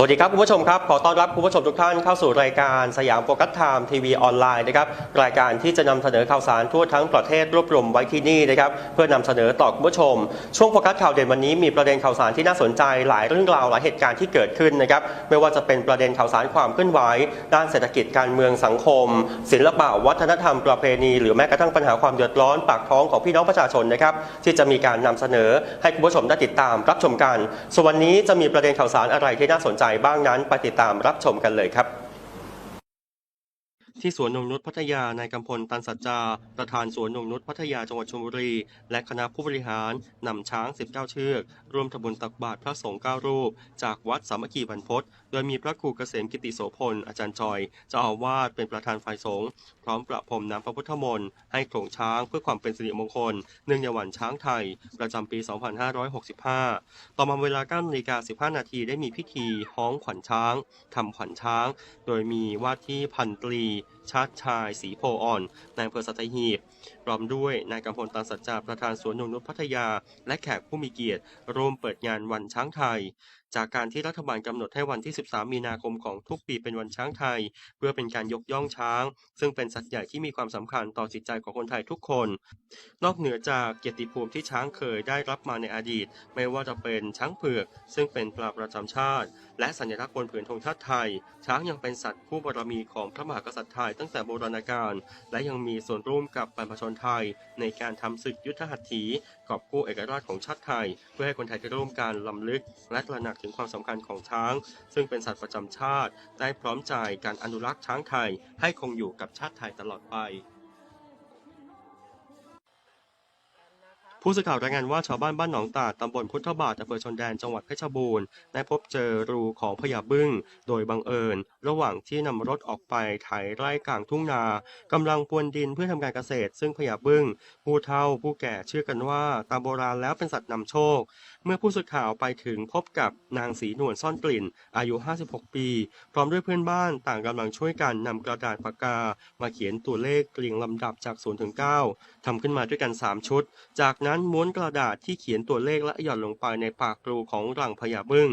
สวัสดีครับคุณผู้ชมครับ ขอต้อนรับคุณผู้ชมทุกท่านเข้าสู่รายการสยามโฟกัสไทม์ทีวีออนไลน์นะครับรายการที่จะนำเสนอข่าวสารทั่วทั้งประเทศรวบรวมไว้ที่นี่นะครับเพื่อนำเสนอต่อคุณผู้ชม ช่วงโฟกัสข่าวเด่นวันนี้มีประเด็นข่าวสารที่น่าสนใจหลายเรื่องราวหลายเหตุการณ์ที่เกิดขึ้นนะครับไม่ว่าจะเป็นประเด็นข่าวสารความเคลื่อนไหวด้านเศรษฐกิจการเมืองสังคม ศิลปะวัฒนธรรมประเพณี หรือแม้กระทั่งปัญหาความเดือดร้อนปากท้องของพี่น้องประชาชนนะครับที่จะมีการนำเสนอให้คุณผู้ชมได้ติดตามรับชมกันส่วนวันนี้จะมีประเด็นข่าวสารอะไรที่น่าสนใจบ้างนั้นไปติดตามรับชมกันเลยครับ ที่สวนนงนุชพัทยานายกำพลตันสัจจา ประธานสวนนงนุชพัทยาจังหวัดชลบุรี และคณะผู้บริหารนำช้าง 19 เชือก ร่วมทำบุญตักบาตรพระสงฆ์9รูป จากวัดสามัคคีบรรพศโดยมีพระครูเกษมกิติโสพล อาจารย์จอย เจ้าอาวาสเป็นประธานฝ่ายสงฆ์พร้อมประพรมน้ำพระพุทธมนต์ให้โขลงช้างเพื่อความเป็นสิริมงคลเนื่องในวันช้างไทย ประจำปี 2565 ต่อมาเวลา9นาฬิกา15 นาทีได้มีพิธีฮ้องขวัญช้างทำขวัญช้าง โดยมีว่าที่พันตรี ชาติชายสีโพอ่อนนายอำเภอสัตหีบพร้อมด้วยนายกำพลตันสัจจาประธานสวนนงนุชพัทยา และแขกผู้มีเกียรติร่วมเปิดงานวันช้างไทย จากการที่รัฐบาลกำหนดให้วันที่ 13 มีนาคมของทุกปีเป็นวันช้างไทย เพื่อเป็นการยกย่องช้าง ซึ่งเป็นสัตว์ใหญ่ที่มีความสำคัญต่อจิตใจของคนไทยทุกคน นอกเหนือจากเกียรติภูมิที่ช้างเคยได้รับมาในอดีต ไม่ว่าจะเป็นช้างเผือก ซึ่งเป็นปลาประจำชาติ และสัญลักษณ์บนผืนธงชาติไทย ช้างยังเป็นสัตว์คู่บารมีของพระมหากษัตริย์ไทยตั้งแต่โบราณกาลและยังมีส่วนร่วมกับบรรพชนไทย ในการทำศึกยุทธหัตถีกอบกู้เอกราชของชาติไทย เพื่อให้คนไทยได้ร่วมการลำลึก และตระหนักถึงความสำคัญของช้าง ซึ่งเป็นสัตว์ประจำชาติ ได้พร้อมใจการอนุรักษ์ช้างไทย ให้คงอยู่กับชาติไทยตลอดไป ผู้สื่อข่าวรายงานว่าชาวบ้านบ้านหนองตาดตำบลพุทธบาทอำเภอชนแดนจังหวัดเพชรบูรณ์ได้พบเจอรูของพญาบึ้งโดยบังเอิญ ระหว่างที่นำรถออกไปไถไร่กลางทุ่งนากำลังพวนดินเพื่อทำการเกษตร ซึ่งพญาบึ้งผู้เฒ่าผู้แก่เชื่อกันว่าตามโบราณแล้วเป็นสัตว์นำโชคเมื่อผู้สื่อข่าวไปถึงพบกับนางสีนวลซ่อนกลิ่น อายุ 56 ปี พร้อมด้วยเพื่อนบ้านต่างกำลังช่วยกันนำกระดาษปากกา มาเขียนตัวเลขเรียงลำดับจาก 0 ถึง 9 ทำขึ้นมาด้วยกัน 3 ชุด จากนั้นม้วนกระดาษที่เขียนตัวเลขและหย่อนลงไปในปากรูของรังพญาบึ้ง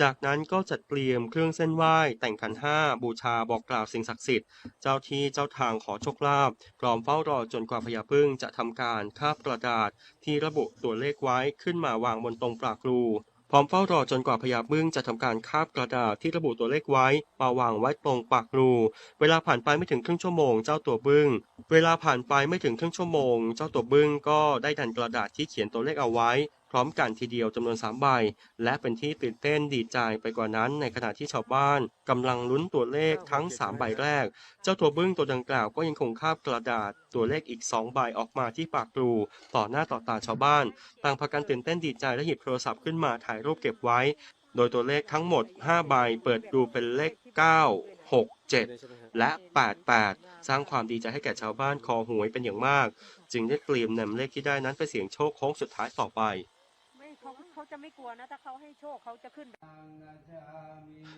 จากนั้นก็จัดเตรียมเครื่องเส้นไหว้ แต่งขันห้าบูชาบอกกล่าวสิ่งศักดิ์สิทธิ์ เจ้าที่เจ้าทางขอโชคลาภพร้อมเฝ้ารอจนกว่าพญาบึ้งจะทำการคาบกระดาษ ที่ระบุตัวเลขไว้ขึ้นมาวางบนตรงปากรูพร้อมเฝ้ารอจนกว่าพญาบึ้งจะทำการคาบกระดาษที่ระบุตัวเลขไว้มาวางไว้ตรงปากรูเวลาผ่านไปไม่ถึงครึ่งชั่วโมงเจ้าตัวบึ้ง เวลาผ่านไปไม่ถึงครึ่งชั่วโมง เจ้าตัวบึ้งก็ได้ดันกระดาษที่เขียนตัวเลขเอาไว้ พร้อมกันทีเดียวจำนวน 3 ใบ และเป็นที่ตื่นเต้นดีใจไปกว่านั้นในขณะที่ชาวบ้านกำลังลุ้นตัวเลขทั้ง 3 ใบแรก เจ้าตัวบึ้งตัวดังกล่าวก็ยังคงคาบกระดาษตัวเลขอีก 2 ใบออกมาที่ปากรู ต่อหน้าต่อตาชาวบ้าน ต่างพากันตื่นเต้นดีใจและหยิบโทรศัพท์ขึ้นมาถ่ายรูปเก็บไว้ โดยตัวเลขทั้งหมด 5 ใบเปิดดูเป็นเลข 9 6 7 และ 88 สร้างความดีใจให้แก่ชาวบ้านคอหวยเป็นอย่างมาก จึงได้เตรียมนำเลขที่ได้นั้นไปเสี่ยงโชคโค้งสุดท้ายต่อไปไม่ เขาจะไม่กลัวนะ ถ้าเขาให้โชคเขาจะขึ้น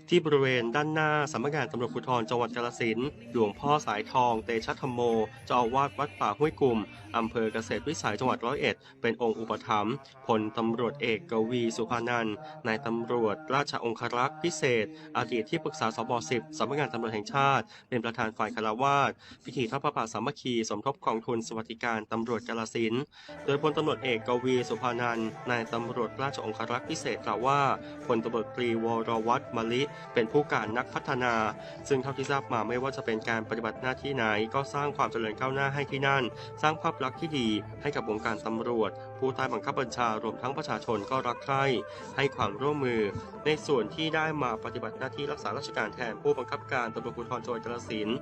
ที่บริเวณด้านหน้าสำนักงานตำรวจภูธรจังหวัดกาฬสินธุ์หลวงพ่อสายทอง เตชะธรรมโมเจ้าอาวาสวัดป่าห้วยกลุ่มอำเภอเกษตรวิสัยจังหวัดร้อยเอ็ดเป็นองค์อุปถัมภ์พลตำรวจเอกกวีสุภานันท์นายตำรวจราชองครักษ์พิเศษ อดีตที่ปรึกษาสบ10สำนักงานตำรวจแห่งชาติ เป็นประธานฝ่ายคารวาสพิธีทอดพระป่าสามัคคีสมทบกองทุนสวัสดิการตำรวจกาฬสินธุ์โดยพลตำรวจเอกกวีสุภานันท์นายตำรวจราชชองครักษ์พิเศษกล่าวว่าพลตำรวจตรีวรวัฒน์มลิ เป็นผู้การนักพัฒนา ซึ่งเท่าที่ทราบมาไม่ว่าจะเป็นการปฏิบัติหน้าที่ไหน ก็สร้างความเจริญก้าวหน้าให้ที่นั่น สร้างภาพลักษณ์ที่ดีให้กับวงการตำรวจ ผู้ใต้บังคับบัญชารวมทั้งประชาชนก็รักใคร่ให้ความร่วมมือ ในส่วนที่ได้มาปฏิบัติหน้าที่รักษาราชการแทนผู้บังคับการตำรวจภูธรจังหวัดกาฬสินธุ์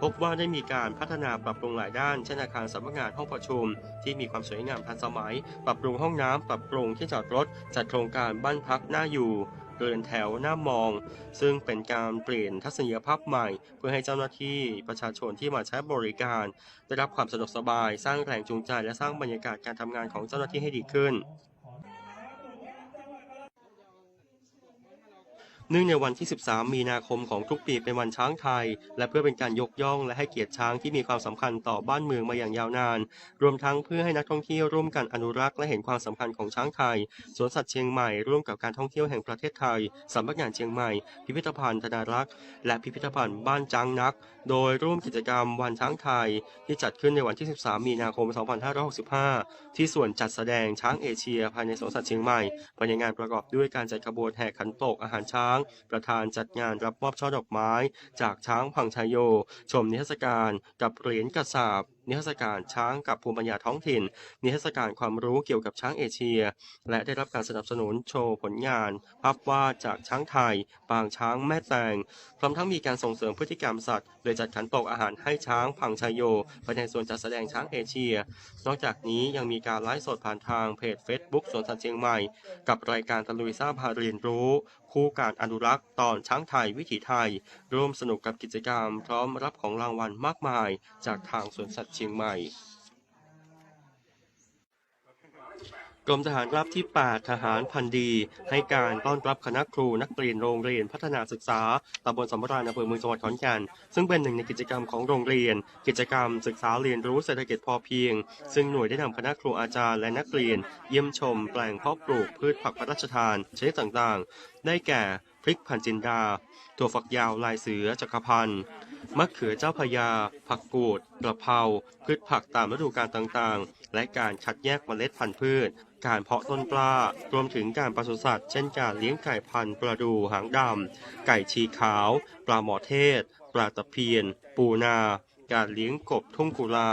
พบว่าได้มีการพัฒนาปรับปรุงหลายด้าน เช่นอาคารสำนักงานห้องประชุม ที่มีความสวยงามทันสมัย ปรับปรุงห้องน้ำปรับปรุงที่จอดรถ จัดโครงการบ้านพักน่าอยู่เรือนแถวหน้ามอง ซึ่งเป็นการเปลี่ยนทัศนียภาพใหม่ เพื่อให้เจ้าหน้าที่ประชาชนที่มาใช้บริการ ได้รับความสะดวกสบาย สร้างแรงจูงใจและสร้างบรรยากาศการทำงานของเจ้าหน้าที่ให้ดีขึ้น เนื่องในวันที่ 13 มีนาคมของทุกปีเป็นวันช้างไทย และเพื่อเป็นการยกย่องและให้เกียรติช้างที่มีความสำคัญต่อบ้านเมืองมาอย่างยาวนาน รวมทั้งเพื่อให้นักท่องเที่ยวร่วมกันอนุรักษ์และเห็นความสำคัญของช้างไทย สวนสัตว์เชียงใหม่ร่วมกับการท่องเที่ยวแห่งประเทศไทยสำนักงานเชียงใหม่ พิพิธภัณฑ์ธนารักษ์ และพิพิธภัณฑ์บ้านจ้างนัก โดยร่วมกิจกรรมวันช้างไทย ที่จัดขึ้นในวันที่ 13 มีนาคม 2565 ที่ส่วนจัดแสดงช้างเอเชีย ภายในสวนสัตว์เชียงใหม่ภายในงานประกอบด้วยการจัดขบวนแห่ขันโตกอาหารช้างประธานจัดงานรับมอบช่อดอกไม้ จากช้างพังชายโย ชมนิทรรศการกับเหรียญกระสาบ นิทรรศการช้างกับภูมิปัญญาท้องถิ่น นิทรรศการความรู้เกี่ยวกับช้างเอเชีย และได้รับการสนับสนุนโชว์ผลงาน ภาพวาดจากช้างไทย ปางช้างแม่แตง พร้อมทั้งมีการส่งเสริมพฤติกรรมสัตว์ โดยจัดขันโตกอาหารให้ช้างพังชายโยภายในส่วนจัดแสดงช้างเอเชีย นอกจากนี้ยังมีการไลฟ์สดผ่านทางเพจ Facebook สวนสัตว์เชียงใหม่ กับรายการตะลุยซ่าพาเรียนรู้ คู่การอนุรักษ์ตอนช้างไทยวิถีไทย ร่วมสนุกกับกิจกรรม พร้อมรับของรางวัลมากมาย จากทางสวนสัตว์ชียงใหม่ กรมทหารราบที่ 8 ทหารพันดี ให้การต้อนรับคณะครูนักเรียนโรงเรียนพัฒนาศึกษาตำบลสำราญอำเภอเมืองจังหวัดขอนแก่นซึ่งเป็นหนึ่งในกิจกรรมของโรงเรียน กิจกรรมศึกษาเรียนรู้เศรษฐกิจพอเพียง ซึ่งหน่วยได้นำคณะครูอาจารย์และนักเรียน เยี่ยมชม แปลงเพาะปลูกพืชผักพระราชทานชนิดต่างๆ ได้แก่พริกพันจินดาถั่วฝักยาวลายเสือจักรพันธ์ มะเขือเจ้าพยา ผักกูดกระเพราพืชผักตามฤดูกาลต่างๆ และการคัดแยกเมล็ดพันธุ์พืช การเพาะต้นปลารวมถึงการปศุสัตว์ เช่นการเลี้ยงไก่พันธุ์ปลาดูหางดำไก่ชีขาว ปลาหมอเทศ ปลาตะเพียน ปูนา การเลี้ยงกบทุ่งกุลา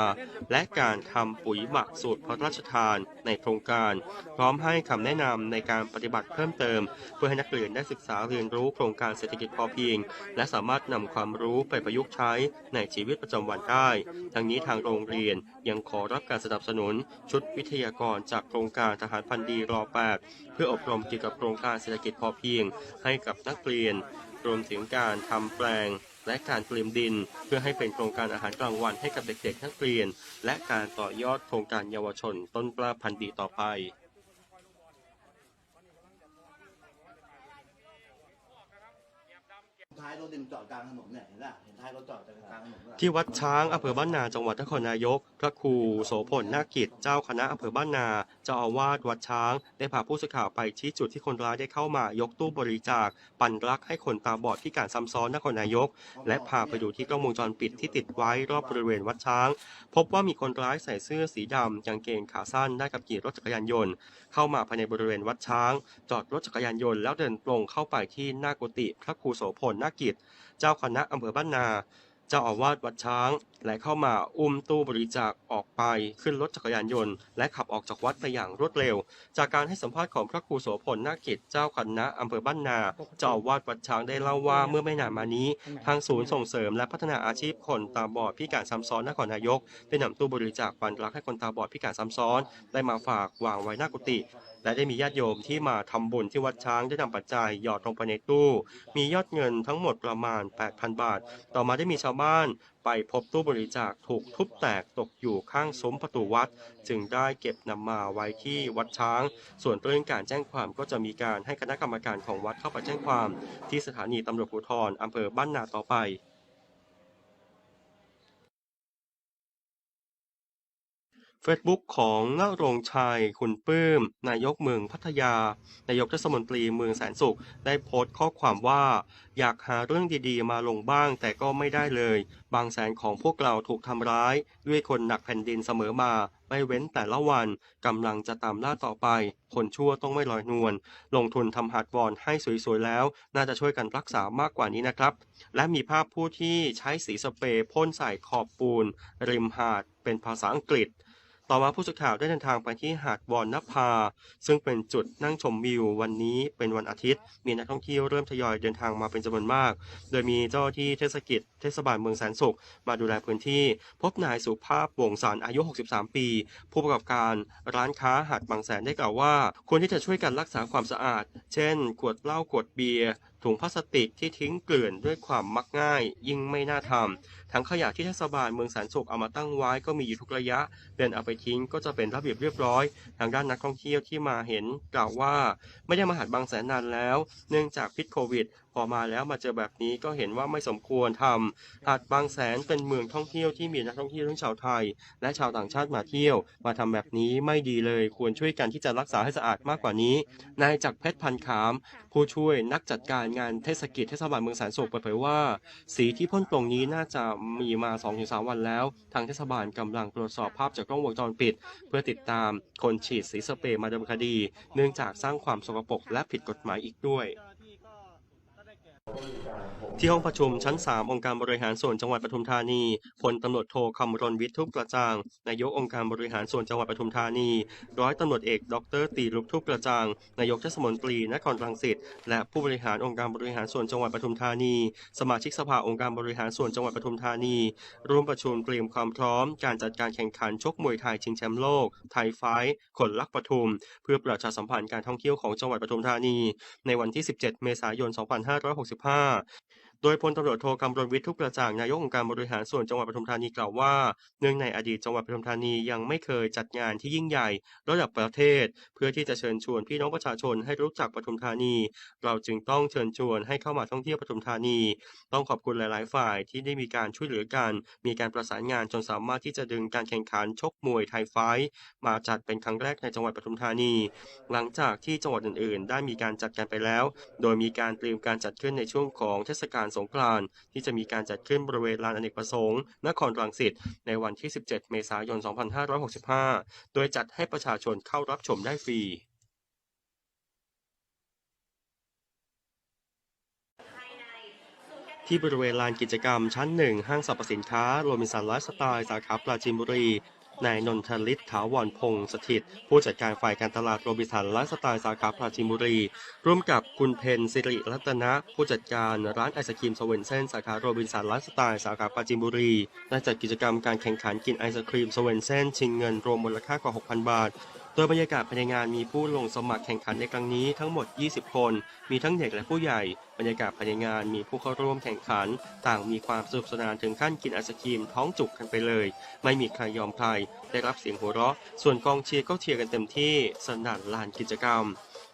และการทำปุ๋ยหมักสูตรพระราชทานในโครงการ พร้อมให้คำแนะนำในการปฏิบัติเพิ่มเติม เพื่อให้นักเรียนได้ศึกษาเรียนรู้โครงการเศรษฐกิจพอเพียง และสามารถนำความรู้ไปประยุกต์ใช้ในชีวิตประจำวันได้ ทั้งนี้ทางโรงเรียนยังขอรับการสนับสนุน ชุดวิทยากรจากโครงการทหารพันดีรอ8เพื่ออบรมเกี่ยวกับโครงการเศรษฐกิจพอเพียง ให้กับนักเรียน รวมถึงการทำแปลง และการเตรียมดิน เพื่อให้เป็นโครงการอาหารกลางวันให้กับเด็กๆ นักเรียน และการต่อยอดโครงการเยาวชนต้นกล้าพันธุ์ดีต่อไปท้ายรถดินจอดกลางถนนเนี่ยเห็นป่ะเห็นท้ายรถจอดกลางถนนป่ะที่วัดช้างอำเภอบ้านนาจังหวัดนครนายก พระครูโสพลนาคกิจเจ้าคณะอำเภอบ้านนา เจ้าอาวาสวัดช้าง ได้พาผู้สื่อข่าวไปชี้จุดที่คนร้ายได้เข้ามายกตู้บริจาค ปันรักให้คนตาบอดพิการซ้ำซ้อนนครนายก และพาไปดูที่กล้องวงจรปิดที่ติดไว้รอบบริเวณวัดช้าง พบว่ามีคนร้ายใส่เสื้อสีดำกางเกงขาสั้นได้ขับขี่รถจักรยานยนต์ เข้ามาภายในบริเวณวัดช้าง จอดรถจักรยานยนต์แล้วเดินตรงเข้าไปที่หน้ากุฏิพระครูโสพลนาคกิจ เจ้าคณะอำเภอบ้านนา เจ้าอาวาสวัดช้าง และเข้ามาอุ้มตู้บริจาคออกไปขึ้นรถจักรยานยนต์ และขับออกจากวัดไปอย่างรวดเร็ว จากการให้สัมภาษณ์ของพระครูโสพลนาคกิจเจ้าคณะอำเภอบ้านนาเจ้าอาวาสวัดช้างได้เล่าว่าเมื่อไม่นานมานี้ ทางศูนย์ส่งเสริมและพัฒนาอาชีพคนตาบอดพิการซ้ำซ้อนนครนายก ได้นำตู้บริจาคปันรักให้คนตาบอดพิการซ้ำซ้อน ได้มาฝากวางไว้หน้ากุฏิ และได้มีญาติโยมที่มาทำบุญที่วัดช้างได้นำปัจจัยหยอดลงไปในตู้ มียอดเงินทั้งหมดประมาณ 8,000 บาท ต่อมาได้มีชาวบ้านไปพบตู้บริจาคถูกทุบแตกตกอยู่ข้างซุ้มประตูวัด จึงได้เก็บนำมาไว้ที่วัดช้าง ส่วนเรื่องการแจ้งความก็จะมีการให้คณะกรรมการของวัดเข้าไปแจ้งความ ที่สถานีตำรวจภูธรอำเภอบ้านนาต่อไป เฟซบุ๊กของนรงชัย คุณปื้ม นายกเมืองพัทยา นายกเทศมนตรีเมืองแสนสุข ได้โพสต์ข้อความว่า อยากหาเรื่องดีๆ มาลงบ้างแต่ก็ไม่ได้เลย บางแสนของพวกเราถูกทำร้าย ด้วยคนหนักแผ่นดินเสมอมาไม่เว้นแต่ละวันกำลังจะตามล่าต่อไป คนชั่วต้องไม่ลอยนวลลงทุนทำฮาดบอลให้สวยๆแล้ว น่าจะช่วยกันรักษามากกว่านี้นะครับ และมีภาพผู้ที่ใช้สีสเปรย์พ่นใส่ขอบปูน ริมหาดเป็นภาษาอังกฤษ ต่อมาผู้สื่อข่าวได้เดินทางไปที่หาดวอนนภา ซึ่งเป็นจุดนั่งชมวิววันนี้เป็นวันอาทิตย์ มีนักท่องเที่ยวเริ่มทยอยเดินทางมาเป็นจำนวนมาก โดยมีเจ้าที่เทศกิจเทศบาลเมืองแสนสุข มาดูแลพื้นที่ พบนายสุภาพวงสารอายุ 63 ปี ผู้ประกอบการร้านค้าหาดบางแสนได้กล่าวว่าควรที่จะช่วยกันรักษาความสะอาด เช่น ขวดเหล้าขวดเบียร์ ถุงพลาสติกที่ทิ้งเกลื่อนด้วยความมักง่าย ยิ่งไม่น่าทำทั้งขยะที่เทศบาลเมืองแสนสุขเอามาตั้งไว้ก็มีอยู่ทุกระยะ เดินเอาไปทิ้งก็จะเป็นระเบียบเรียบร้อย ทางด้านนักท่องเที่ยวที่มาเห็นกล่าวว่า ไม่ได้มาหาดบางแสนนานแล้ว เนื่องจากพิษโควิด พอมาแล้วมาเจอแบบนี้ก็เห็นว่าไม่สมควรทำหาดบางแสนเป็นเมืองท่องเที่ยวที่มีนักท่องเที่ยวทั้งชาวไทย และชาวต่างชาติมาเที่ยว มาทำแบบนี้ไม่ดีเลยควรช่วยกันที่จะรักษาให้สะอาดมากกว่านี้นายจักรเพชรพันขาม ผู้ช่วยนักจัดการงานเทศกิจเทศบาลเมืองแสนสุขเปิดเผยว่า สีที่พ่นตรงนี้น่าจะมีมา 2-3 วันแล้ว ทางเทศบาลกำลังตรวจสอบภาพจากกล้องวงจรปิด เพื่อติดตามคนฉีดสีสเปรย์มาดำเนินคดี เนื่องจากสร้างความสกปรกและผิดกฎหมายอีกด้วย ที่ห้องประชุมชั้น 3 องค์การบริหารส่วนจังหวัดปทุมธานีพลตำรวจโทคำรณวิทย์ทุบกระจ่าง นายกองค์การบริหารส่วนจังหวัดปทุมธานี ร้อยตำรวจเอกดรตีลุกทุบกระจ่าง นายกเทศมนตรีนครรังสิต และผู้บริหารองค์การบริหารส่วนจังหวัดปทุมธานี สมาชิกสภาองค์การบริหารส่วนจังหวัดปทุมธานี ร่วมประชุมเตรียมความพร้อม การจัดการแข่งขันชกมวยไทยชิงแชมป์โลก ไทยไฟท์ขนลักปทุม เพื่อประชาสัมพันธ์การท่องเที่ยวของจังหวัดปทุมธานี ในวันที่ 17 เมษายน25 โดยพลตำรวจโทกำรณวิทย์ทุกกระจ่างนายกองค์การบริหารส่วนจังหวัดปทุมธานีกล่าวว่า เนื่องในอดีตจังหวัดปทุมธานียังไม่เคยจัดงานที่ยิ่งใหญ่ระดับประเทศ เพื่อที่จะเชิญชวนพี่น้องประชาชนให้รู้จักปทุมธานี เราจึงต้องเชิญชวนให้เข้ามาท่องเที่ยวปทุมธานี ต้องขอบคุณหลาย ๆ ฝ่ายที่ได้มีการช่วยเหลือกัน มีการประสานงานจนสามารถที่จะดึงการแข่งขันชกมวยไทยไฟท์มาจัดเป็นครั้งแรกในจังหวัดปทุมธานี หลังจากที่จังหวัดอื่น ๆ ได้มีการจัดกันไปแล้ว โดยมีการเตรียมการจัดขึ้นในช่วงของเทศกาลสงกรานต์ที่จะมีการจัดขึ้นบริเวณลานอเนกประสงค์นครรังสิตในวันที่ 17 เมษายน 2565 โดยจัดให้ประชาชนเข้ารับชมได้ฟรีที่บริเวณลานกิจกรรมชั้นหนึ่งห้างสรรพสินค้าโรบินสันไลฟ์สไตล์สาขาปราจีนบุรี นายนนทลิศถาวรพงศ์สถิต ผู้จัดการฝ่ายการตลาดโรบินสันร้านสไตล์สาขาปราจีนบุรี ร่วมกับคุณเพนสิริรัตนะ ผู้จัดการร้านไอศครีมสเวนเซนสาขาโรบินสันร้านสไตล์สาขาปราจีนบุรีได้จัดกิจกรรมการแข่งขันกินไอศครีมสเวนเซนชิงเงินรวมมูลค่ากว่า 6,000 บาท โดยบรรยากาศภายในงานมีผู้ลงสมัครแข่งขันในครั้งนี้ทั้งหมด 20 คน มีทั้งเด็กและผู้ใหญ่ บรรยากาศภายในงานมีผู้เข้าร่วมแข่งขัน ต่างมีความสนุกสนานถึงขั้นกินไอศครีมท้องจุกกันไปเลย ไม่มีใครยอมใคร ได้รับเสียงหัวเราะ ส่วนกองเชียร์ก็เชียร์กันเต็มที่สนั่นลานกิจกรรม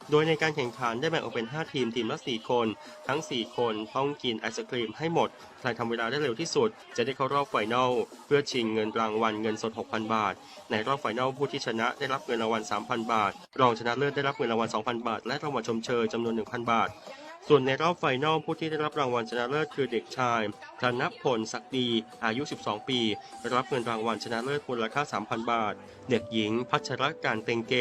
โดยในการแข่งขันได้แบ่งออกเป็น 5 ทีมทีมละ 4 คน ทั้ง 4 คนต้องกินไอศครีมให้หมด ใครทำเวลาได้เร็วที่สุด จะได้เข้ารอบไฟนอลเพื่อชิงเงินรางวัลเงินสด 6,000 บาท ในรอบไฟนอลผู้ที่ชนะได้รับเงินรางวัล 3,000 บาท รองชนะเลิศได้รับเงินรางวัล 2,000 บาท และรางวัลชมเชยจำนวน 1,000 บาทส่วนในรอบไฟนอลผู้ที่ได้รับรางวัลชนะเลิศคือเด็กชายธนพลศักดี อายุ 12 ปีได้รับเงินรางวัลชนะเลิศมูลค่า 3,000 บาท เด็กหญิง พัชรการเต็งเก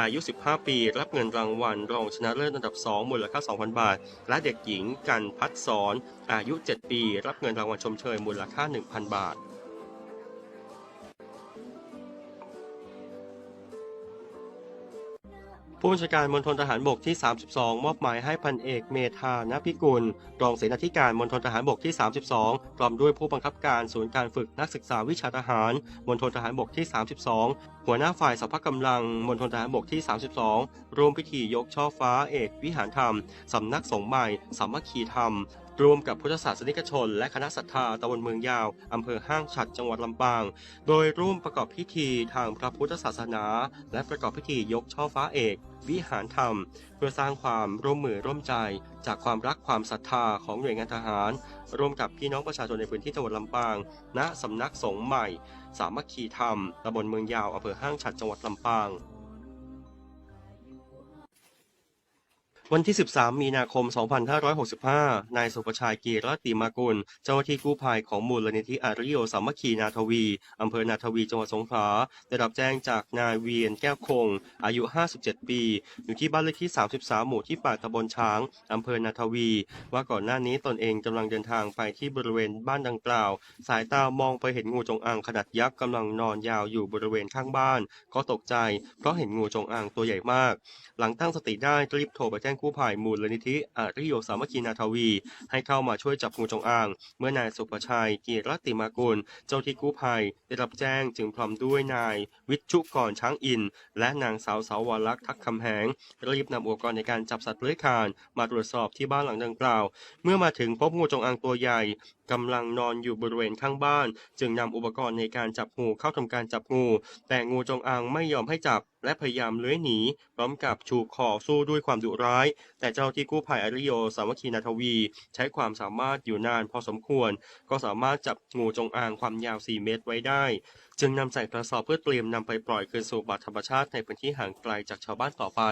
อายุ 15 ปี รับเงินรางวัล รองชนะเลิศอันดับ 2 มูลค่า 2,000 บาท และเด็กหญิงกันพัฒสอน อายุ 7 ปี รับเงินรางวัลชมเชยมูลค่า 1,000 บาท ผู้บัญชาการมณฑลทหารบกที่ 32 มอบหมายให้พันเอกเมธานพิกุล รองเสนาธิการมณฑลทหารบกที่ 32 พร้อมด้วยผู้บังคับการศูนย์การฝึกนักศึกษาวิชาทหารมณฑลทหารบกที่ 32 หัวหน้าฝ่ายสภกำลังมณฑลทหารบกที่ 32 ร่วมพิธียกช่อฟ้าเอกวิหารธรรม สำนักสงฆ์ใหม่สามัคคีธรรม รวมกับพุทธศาสนิกชน และคณะศรัทธาตำบลเมืองยาว อำเภอห้างฉัดจังหวัดลำปาง โดยร่วมประกอบพิธีทางพระพุทธศาสนา และประกอบพิธียกช่อฟ้าเอก วิหารธรรม เพื่อสร้างความร่วมมือร่วมใจ จากความรักความศรัทธาของหน่วยงานทหาร ร่วมกับพี่น้องประชาชนในพื้นที่จังหวัดลำปาง ณสำนักสงฆ์ใหม่ สามัคคีธรรมตำบลเมืองยาวอำเภอห้างฉัดจังหวัดลำปาง วันที่ 13 มีนาคม 2565 นายสุประชัยกีรติมากุล เจ้าหน้าที่กู้ภัยของมูลนิธิอาริโยสามัคคีนาทวี อำเภอนาทวี จังหวัดสงขลา ได้รับแจ้งจากนายเวียนแก้วคง อายุ 57 ปี อยู่ที่บ้านเลขที่ 33 หมู่ที่ 8ตำบลช้าง อำเภอนาทวี ว่าก่อนหน้านี้ตนเองกำลังเดินทางไปที่บริเวณบ้านดังกล่าว สายตามองไปเห็นงูจงอางขนาดยักษ์กำลังนอนยาวอยู่บริเวณข้างบ้าน ก็ตกใจ เพราะเห็นงูจงอางตัวใหญ่มาก หลังตั้งสติได้รีบโทรไปแจ้งกู้ภัยมูลนิธิอาริโยสามัคคีนาทวี ให้เข้ามาช่วยจับงูจงอาง เมื่อนายสุประชัยกีรติมากุล เจ้าที่กู้ภัยได้รับแจ้งจึงพร้อมด้วยนาย วิชุกรช้างอิน และนางสาวสาววรักษ์ทักคำแหงรีบนำอุปกรณ์ในการจับสัตว์เลื้อยคลานมาตรวจสอบที่บ้านหลังดังกล่าว เมื่อมาถึงพบงูจงอางตัวใหญ่กำลังนอนอยู่บริเวณข้างบ้าน จึงนำอุปกรณ์ในการจับงูเข้าทำการจับงู แต่งูจงอางไม่ยอมให้จับ และพยายามเลื้อยหนี พร้อมกับชูคอสู้ด้วยความดุร้าย แต่เจ้าที่กู้ภัยอาริโยสามัคคีนาทวี ใช้ความสามารถอยู่นานพอสมควร ก็สามารถจับงูจงอางความยาว 4 เมตรไว้ได้ จึงนำใส่กระสอบเพื่อเตรียมนำไปปล่อยคืนสู่ป่าธรรมชาติในพื้นที่ห่างไกลจากชาวบ้านต่อไป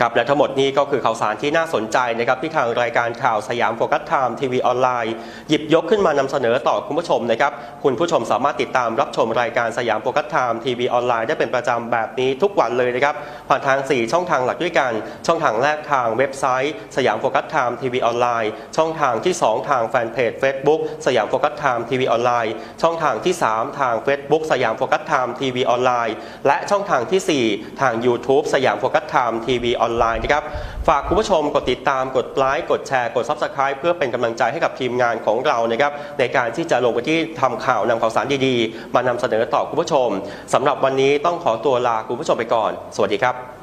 ครับและทั้งหมดนี้ก็คือข่าวสารที่น่าสนใจนะครับที่ทางรายการข่าวสยามโฟกัสไทม์ทีวีออนไลน์หยิบยกขึ้นมานำเสนอต่อคุณผู้ชมนะครับคุณผู้ชมสามารถติดตามรับชมรายการสยามโฟกัสไทม์ทีวีออนไลน์ได้เป็นประจำแบบนี้ทุกวันเลยนะครับผ่านทาง 4 ช่องทางหลักด้วยกัน ช่องทางแรกทางเว็บไซต์สยามโฟกัสไทม์ทีวีออนไลน์ช่องทางที่ 2 ทางแฟนเพจ Facebook สยามโฟกัสไทม์ทีวีออนไลน์ช่องทางที่ 3 ทาง Facebook สยามโฟกัสไทม์ทีวีออนไลน์และช่องทางทีสี่4 ทาง YouTube สยามโฟกัสไทม์ทีวีออนไลน์นะครับ ฝากคุณผู้ชมกดติดตามกดไลค์กดแชร์กด Subscribe เพื่อเป็นกำลังใจให้กับทีมงานของเรานะครับในการที่จะลงไปที่ทำข่าวนำข่าวสารดีๆ มานำเสนอต่อคุณผู้ชมสำหรับวันนี้ต้องขอตัวลาคุณผู้ชมไปก่อน สวัสดีครับ